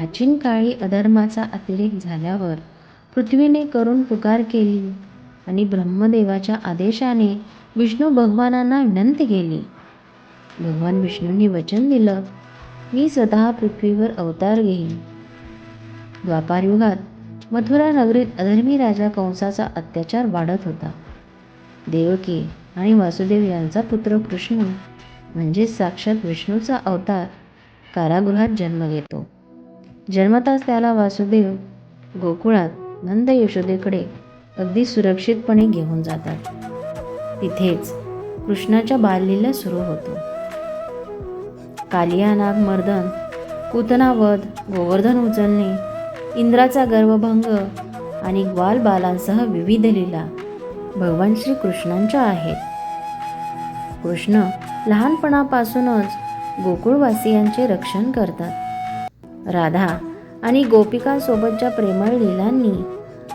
प्राचीन काळी अधर्माचा अतिरेक झाल्यावर पृथ्वीने करून पुकार केली आणि ब्रह्मदेवाच्या आदेशाने विष्णू भगवानांना विनंती केली. भगवान विष्णूंनी वचन दिलं मी स्वतः पृथ्वीवर अवतार घेईन. द्वापारयुगात मथुरा नगरीत अधर्मी राजा कंसाचा अत्याचार वाढत होता. देवकी आणि वासुदेव यांचा पुत्र कृष्ण म्हणजेच साक्षात विष्णूचा अवतार कारागृहात जन्म घेतो. जन्मताच त्याला वासुदेव गोकुळात नंद यशोदेकडे अगदी सुरक्षितपणे घेऊन जातात. तिथेच कृष्णाच्या बाललीला सुरू होतो. कालियानाग मर्दन कुतनावध गोवर्धन उचलणे इंद्राचा गर्वभंग आणि ग्वाल बालांसह विविध लीला भगवान श्री कृष्णांच्या आहेत. कृष्ण लहानपणापासूनच गोकुळवासियांचे रक्षण करतात. राधा आणि गोपिकांसोबतच्या प्रेमळ लीलांनी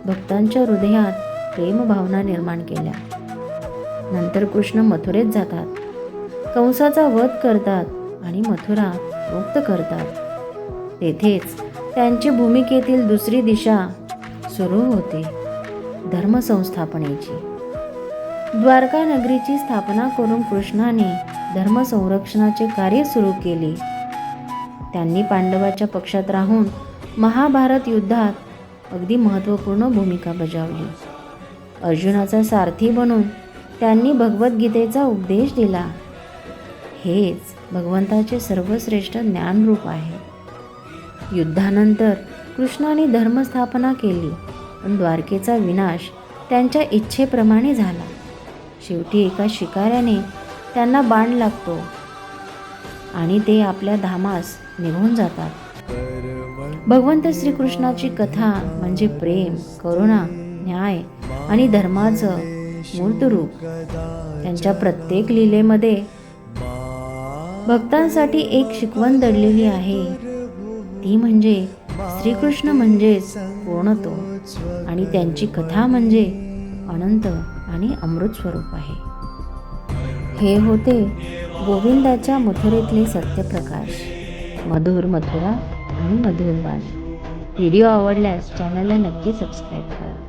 भक्तांच्या हृदयात प्रेमभावना निर्माण केल्या. नंतर कृष्ण मथुरेत जातात. कंसाचा वध करतात आणि मथुरा मुक्त करतात. तेथेच त्यांची भूमिकेतील दुसरी दिशा सुरू होते धर्मसंस्थापनेची. द्वारका नगरीची स्थापना करून कृष्णाने धर्मसंरक्षणाचे कार्य सुरू केले. त्यांनी पांडवाच्या पक्षात राहून महाभारत युद्धात अगदी महत्त्वपूर्ण भूमिका बजावली. अर्जुनाचा सारथी बनून त्यांनी भगवद्गीतेचा उपदेश दिला. हेच भगवंताचे सर्वश्रेष्ठ ज्ञानरूप आहे. युद्धानंतर कृष्णाने धर्मस्थापना केली पण द्वारकेचा विनाश त्यांच्या इच्छेप्रमाणे झाला. शेवटी एका शिकाऱ्याने त्यांना बाण लागतो. आणि ते आपल्या धामास निघून जातात. भगवंत श्रीकृष्णाची कथा म्हणजे प्रेम करुणा न्याय आणि धर्माचं मूर्त रूप त्यांच्या प्रत्येक लीलेमध्ये भक्तांसाठी एक शिकवण दडलेली आहे. ती म्हणजे श्रीकृष्ण म्हणजेच पूर्णत्व आणि त्यांची कथा म्हणजे अनंत आणि अमृत स्वरूप आहे. हे होते गोविंदाच्या मथुरेतले सत्यप्रकाश. मधुर मथुरा आणि मधुर बाण. व्हिडिओ आवडल्यास चॅनलला नक्की सबस्क्राईब करा.